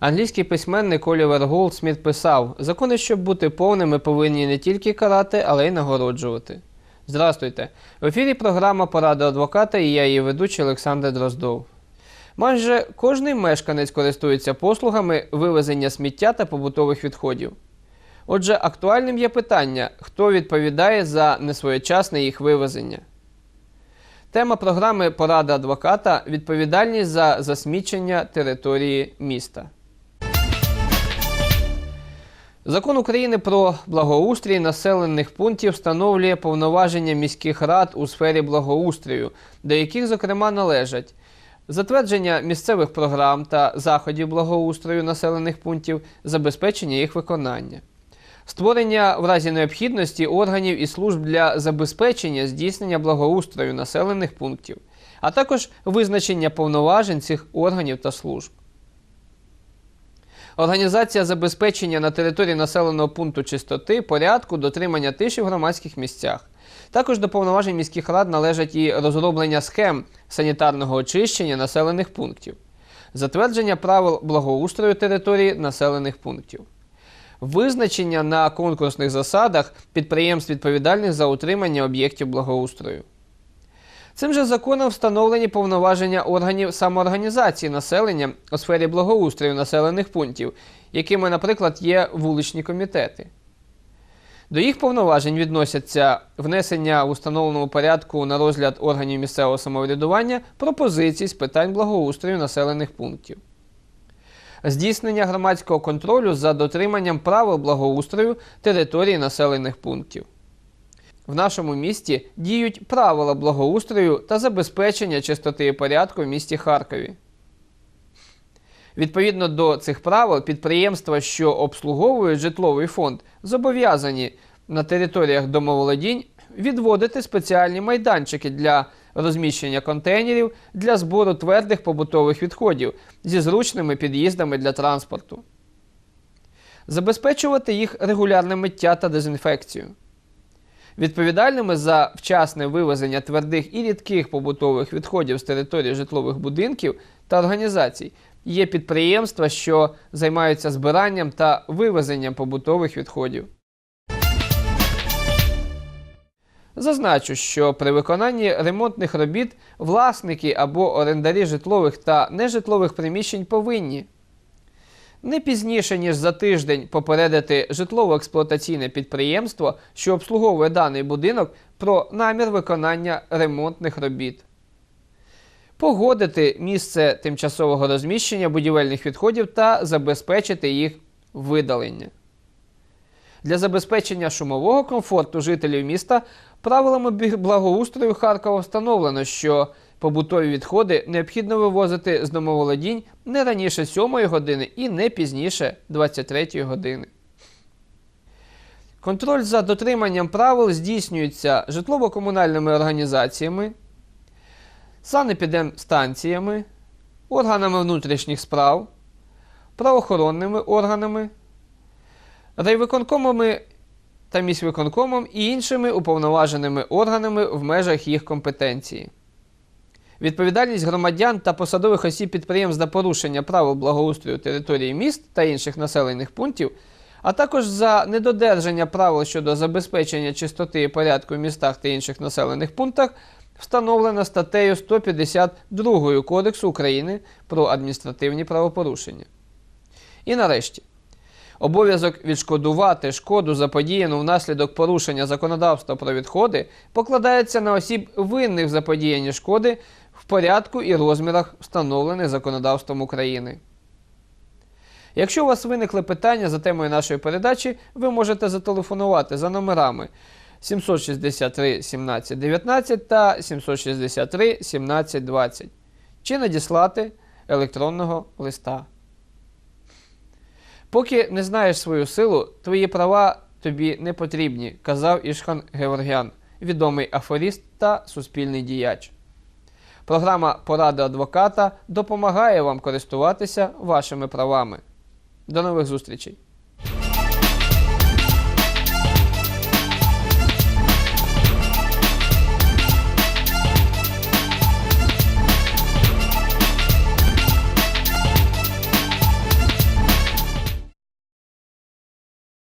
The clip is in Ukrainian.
Англійський письменник Олівер Голдсміт писав: закони, щоб бути повними, повинні не тільки карати, але й нагороджувати. Здрастуйте! В ефірі програма Порада адвоката і я її ведучий Олександр Дроздов. Майже кожний мешканець користується послугами вивезення сміття та побутових відходів. Отже, актуальним є питання, хто відповідає за несвоєчасне їх вивезення. Тема програми Порада адвоката відповідальність за засмічення території міста. Закон України про благоустрій населених пунктів встановлює повноваження міських рад у сфері благоустрою, до яких, зокрема, належать затвердження місцевих програм та заходів благоустрою населених пунктів, забезпечення їх виконання, створення в разі необхідності органів і служб для забезпечення здійснення благоустрою населених пунктів, а також визначення повноважень цих органів та служб. Організація забезпечення на території населеного пункту чистоти, порядку, дотримання тиші в громадських місцях. Також до повноважень міських рад належать і розроблення схем санітарного очищення населених пунктів, затвердження правил благоустрою території населених пунктів, визначення на конкурсних засадах підприємств відповідальних за утримання об'єктів благоустрою. Цим же законом встановлені повноваження органів самоорганізації населення у сфері благоустрою населених пунктів, якими, наприклад, є вуличні комітети. До їх повноважень відносяться внесення в установленому порядку на розгляд органів місцевого самоврядування пропозицій з питань благоустрою населених пунктів, здійснення громадського контролю за дотриманням правил благоустрою території населених пунктів. В нашому місті діють правила благоустрою та забезпечення чистоти і порядку в місті Харкові. Відповідно до цих правил, підприємства, що обслуговують житловий фонд, зобов'язані на територіях домоволодінь відводити спеціальні майданчики для розміщення контейнерів для збору твердих побутових відходів зі зручними під'їздами для транспорту, забезпечувати їх регулярне миття та дезінфекцію. Відповідальними за вчасне вивезення твердих і рідких побутових відходів з території житлових будинків та організацій є підприємства, що займаються збиранням та вивезенням побутових відходів. Зазначу, що при виконанні ремонтних робіт власники або орендарі житлових та нежитлових приміщень повинні не пізніше, ніж за тиждень попередити житлово-експлуатаційне підприємство, що обслуговує даний будинок, про намір виконання ремонтних робіт. Погодити місце тимчасового розміщення будівельних відходів та забезпечити їх видалення. Для забезпечення шумового комфорту жителів міста правилами благоустрою Харкова встановлено, що побутові відходи необхідно вивозити з домоволодінь не раніше 7 години і не пізніше 23 години. Контроль за дотриманням правил здійснюється житлово-комунальними організаціями, санепідемстанціями, органами внутрішніх справ, правоохоронними органами, райвиконкомами та міськвиконкомом і іншими уповноваженими органами в межах їх компетенції. Відповідальність громадян та посадових осіб підприємств за порушення правил благоустрою території міст та інших населених пунктів, а також за недодержання правил щодо забезпечення чистоти і порядку в містах та інших населених пунктах встановлена статтею 152 Кодексу України про адміністративні правопорушення. І нарешті. Обов'язок відшкодувати шкоду заподіяну внаслідок порушення законодавства про відходи покладається на осіб винних в шкоди в порядку і розмірах, встановлених законодавством України. Якщо у вас виникли питання за темою нашої передачі, ви можете зателефонувати за номерами 763 17 19 та 763 17 20 чи надіслати електронного листа. Поки не знаєш свою силу, твої права тобі не потрібні, казав Ішхан Геворгян, відомий афоріст та суспільний діяч. Програма Порада адвоката допомагає вам користуватися вашими правами. До нових зустрічей!